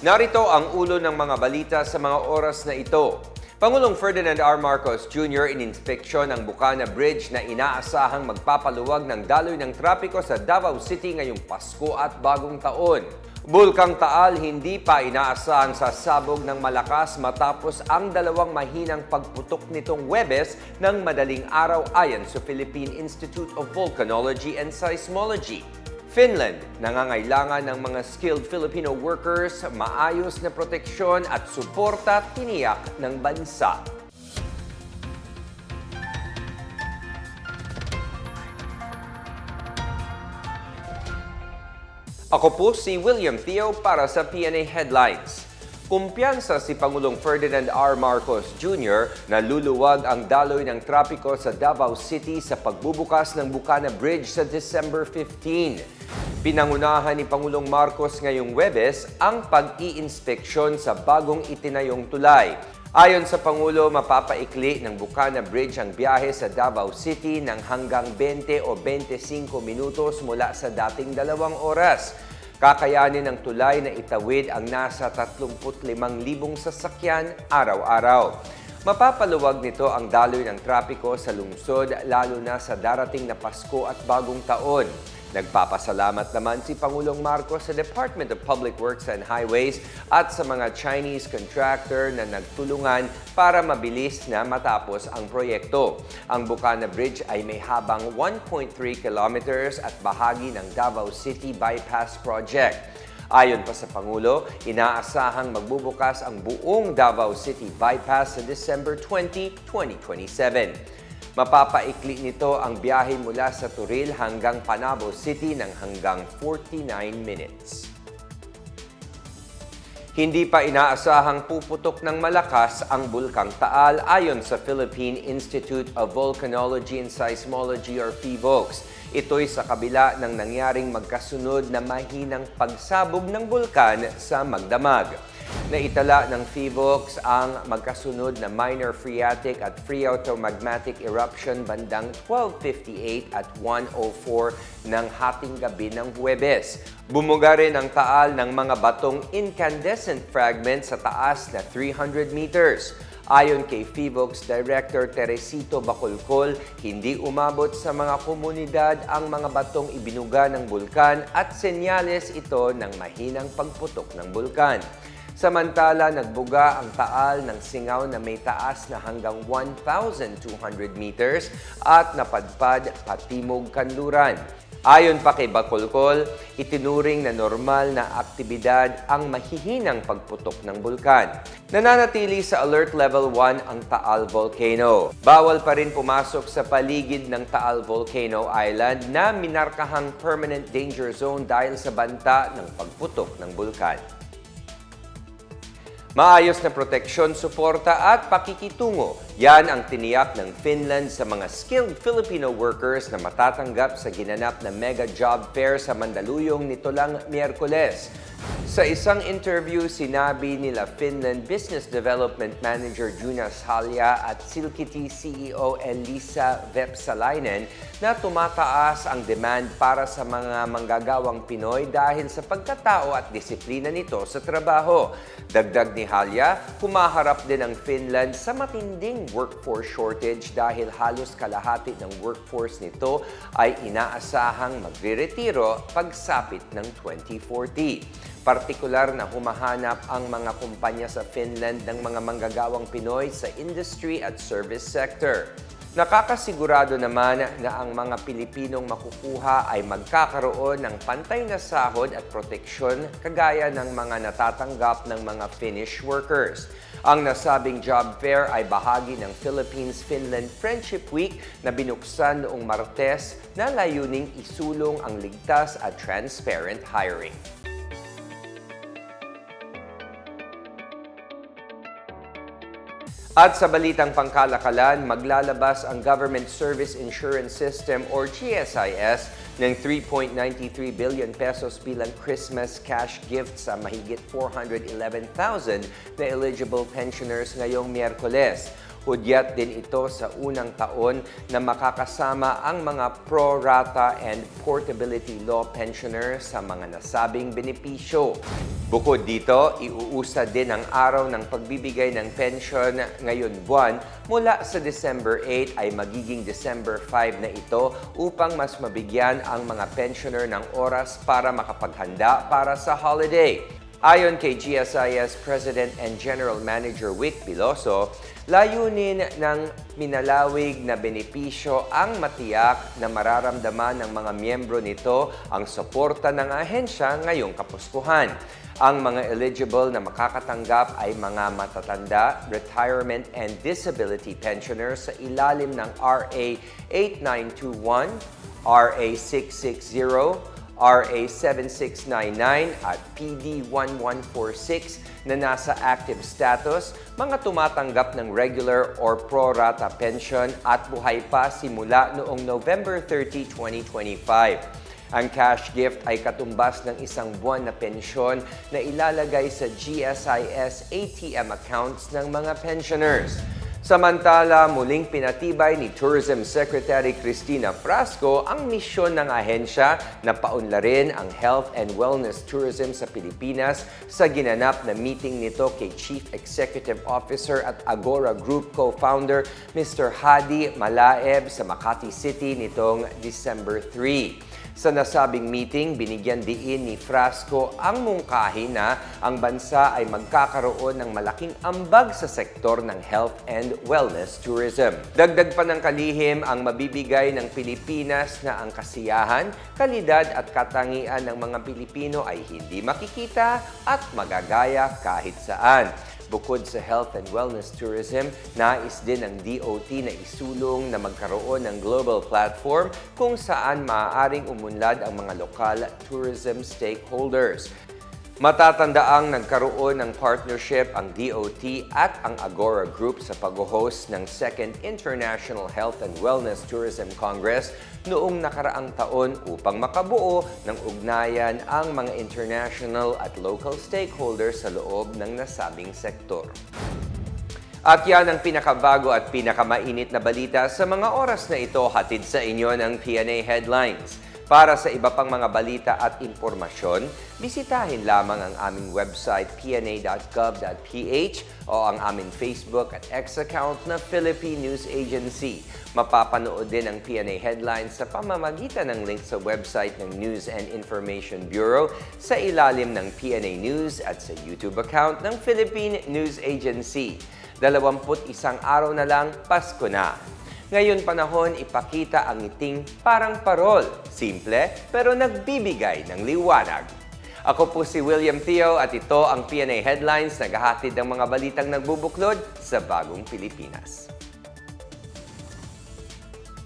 Narito ang ulo ng mga balita sa mga oras na ito. Pangulong Ferdinand R. Marcos Jr. ininspeksyon ang Bukana Bridge na inaasahang magpapaluwag ng daloy ng trapiko sa Davao City ngayong Pasko at Bagong Taon. Bulkang Taal hindi pa inaasahang sasabog ng malakas matapos ang dalawang mahinang pagputok nitong Webes ng madaling araw ayon sa Philippine Institute of Volcanology and Seismology. Finland, nangangailangan ng mga skilled Filipino workers, maayos na proteksyon at suporta tiniyak ng bansa. Ako po si William Theo para sa PNA Headlines. Kumpiyansa si Pangulong Ferdinand R. Marcos Jr. na luluwag ang daloy ng trapiko sa Davao City sa pagbubukas ng Bukana Bridge sa December 15. Pinangunahan ni Pangulong Marcos ngayong Webes ang pag-iinspeksyon sa bagong itinayong tulay. Ayon sa Pangulo, mapapaikli ng Bukana Bridge ang biyahe sa Davao City ng hanggang 20 o 25 minutos mula sa dating dalawang oras. Kakayanin ng tulay na itawid ang nasa 35,000 sasakyan araw-araw. Mapapaluwag nito ang daloy ng trapiko sa lungsod lalo na sa darating na Pasko at Bagong Taon. Nagpapasalamat naman si Pangulong Marcos sa Department of Public Works and Highways at sa mga Chinese contractor na nagtulungan para mabilis na matapos ang proyekto. Ang Bukana Bridge ay may habang 1.3 kilometers at bahagi ng Davao City Bypass Project. Ayon pa sa Pangulo, inaasahang magbubukas ang buong Davao City Bypass sa December 20, 2027. Mapapaikli nito ang biyahe mula sa Turil hanggang Panabo City ng hanggang 49 minutes. Hindi pa inaasahang puputok ng malakas ang Bulkang Taal ayon sa Philippine Institute of Volcanology and Seismology or PHIVOLCS. Ito'y sa kabila ng nangyaring magkasunod na mahinang pagsabog ng bulkan sa Magdamag. Naitala ng PHIVOLCS ang magkasunod na minor phreatic at phreatomagmatic eruption bandang 12.58 at 1.04 ng hating gabi ng Huwebes. Bumuga rin ang taal ng mga batong incandescent fragments sa taas na 300 meters. Ayon kay PHIVOLCS Director Teresito Bacolcol, hindi umabot sa mga komunidad ang mga batong ibinuga ng bulkan at senyales ito ng mahinang pagputok ng bulkan. Samantala, nagbuga ang taal ng singaw na may taas na hanggang 1,200 meters at napadpad patimog kanluran. Ayon pa kay Bacolcol, itinuring na normal na aktibidad ang mahihinang pagputok ng bulkan. Nananatili sa Alert Level 1 ang Taal Volcano. Bawal pa rin pumasok sa paligid ng Taal Volcano Island na minarkahang permanent danger zone dahil sa banta ng pagputok ng bulkan. Maayos na proteksyon, suporta at pakikitungo. Yan ang tiniyak ng Finland sa mga skilled Filipino workers na matatanggap sa ginanap na mega job fair sa Mandaluyong nito lang Miyerkules. Sa isang interview, sinabi nila Finland Business Development Manager Jonas Halya at Silkiti CEO Elisa Vepsalainen na tumataas ang demand para sa mga manggagawang Pinoy dahil sa pagkatao at disiplina nito sa trabaho. Dagdag ni Halya, kumaharap din ang Finland sa matinding workforce shortage dahil halos kalahati ng workforce nito ay inaasahang magre-retiro pagsapit ng 2040. Partikular na humahanap ang mga kumpanya sa Finland ng mga manggagawang Pinoy sa industry at service sector. Nakakasigurado naman na ang mga Pilipinong makukuha ay magkakaroon ng pantay na sahod at proteksyon kagaya ng mga natatanggap ng mga Finnish workers. Ang nasabing job fair ay bahagi ng Philippines-Finland Friendship Week na binuksan noong Martes na layuning isulong ang ligtas at transparent hiring. At sa balitang pangkalakalan, maglalabas ang Government Service Insurance System or GSIS ng 3.93 billion pesos bilang Christmas cash gift sa mahigit 411,000 na eligible pensioners ngayong Miyerkules. Hudyat din ito sa unang taon na makakasama ang mga pro rata and portability law pensioner sa mga nasabing benepisyo. Bukod dito, iuusa din ang araw ng pagbibigay ng pension ngayon buwan mula sa December 8 ay magiging December 5 na ito upang mas mabigyan ang mga pensioner ng oras para makapaghanda para sa holiday. Ayon kay GSIS President and General Manager Wick Piloso, layunin ng minalawig na benepisyo ang matiyak na mararamdaman ng mga miyembro nito ang suporta ng ahensya ngayong kapuskuhan. Ang mga eligible na makakatanggap ay mga matatanda, retirement and disability pensioners sa ilalim ng RA 8921, RA 660, RA 7699 at PD 1146 na nasa active status, mga tumatanggap ng regular or pro rata pension at buhay pa simula noong November 30, 2025. Ang cash gift ay katumbas ng isang buwan na pensyon na ilalagay sa GSIS ATM accounts ng mga pensioners. Samantala, muling pinatibay ni Tourism Secretary Cristina Frasco ang misyon ng ahensya na paunlarin ang health and wellness tourism sa Pilipinas sa ginanap na meeting nito kay Chief Executive Officer at Agora Group co-founder Mr. Hadi Malaeb sa Makati City nitong December 3. Sa nasabing meeting, binigyan diin ni Frasco ang mungkahi na ang bansa ay magkakaroon ng malaking ambag sa sektor ng health and wellness tourism. Dagdag pa ng kalihim ang mabibigay ng Pilipinas na ang kasiyahan, kalidad at katangian ng mga Pilipino ay hindi makikita at magagaya kahit saan. Bukod sa health and wellness tourism, nais din ng DOT na isulong na magkaroon ng global platform kung saan maaaring umunlad ang mga lokal tourism stakeholders. Matatandaang nagkaroon ng partnership ang DOT at ang Agora Group sa pag-host ng Second International Health and Wellness Tourism Congress noong nakaraang taon upang makabuo ng ugnayan ang mga international at local stakeholders sa loob ng nasabing sektor. At yan ang pinakabago at pinakamainit na balita sa mga oras na ito hatid sa inyo ng PNA Headlines. Para sa iba pang mga balita at impormasyon, bisitahin lamang ang aming website pna.gov.ph o ang aming Facebook at X account na Philippine News Agency. Mapapanood din ang PNA headlines sa pamamagitan ng link sa website ng News and Information Bureau sa ilalim ng PNA News at sa YouTube account ng Philippine News Agency. 21 araw na lang, Pasko na. Ngayon panahon, ipakita ang ngiting parang parol. Simple, pero nagbibigay ng liwanag. Ako po si William Theo at ito ang PNA Headlines, naghahatid ng mga balitang nagbubuklod sa bagong Pilipinas.